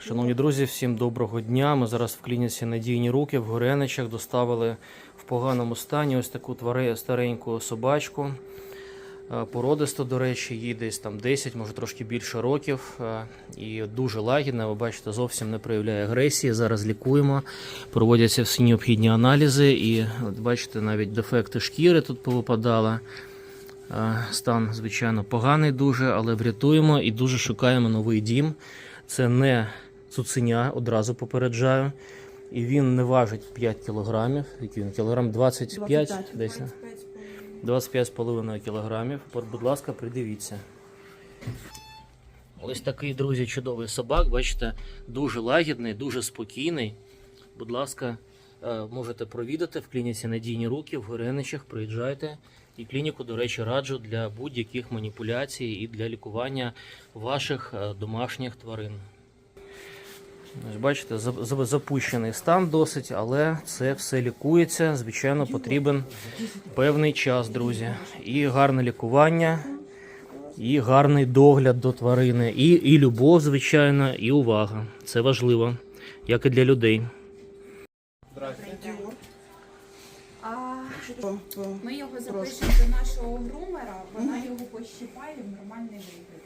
Шановні друзі, всім доброго дня. Ми зараз в клініці Надійні руки в Гореничах доставили в поганому стані ось таку твари стареньку собачку. Е, Породисто, до речі, їй десь там 10, може трошки більше років. е, І дуже лагідна. Ви бачите, зовсім не проявляє агресії. Зараз лікуємо, проводяться всі необхідні аналізи. І от бачите, навіть дефекти шкіри тут повипадали. Е, Стан, звичайно, поганий дуже, але врятуємо і дуже шукаємо новий дім. Це не цуценя, одразу попереджаю. І він не важить 5 кілограмів. Який він? Кілограм 25 десь. не? 25,5 кілограмів. Будь ласка, придивіться. Ось такий, друзі, чудовий собак. Бачите, дуже лагідний, дуже спокійний. Будь ласка, е, можете провідати в клініці Надійні руки в Гореничах. Приїжджайте. І клініку, до речі, раджу для будь-яких маніпуляцій і для лікування ваших е, домашніх тварин. Ось бачите, за- за- запущений стан досить, але це все лікується. Звичайно, потрібен певний час, друзі. І гарне лікування, і гарний догляд до тварини, і, і любов, звичайно, і увага. Це важливо, як і для людей. Ми його запишемо до нашого грумера, вона його пощипає в нормальний вигляд.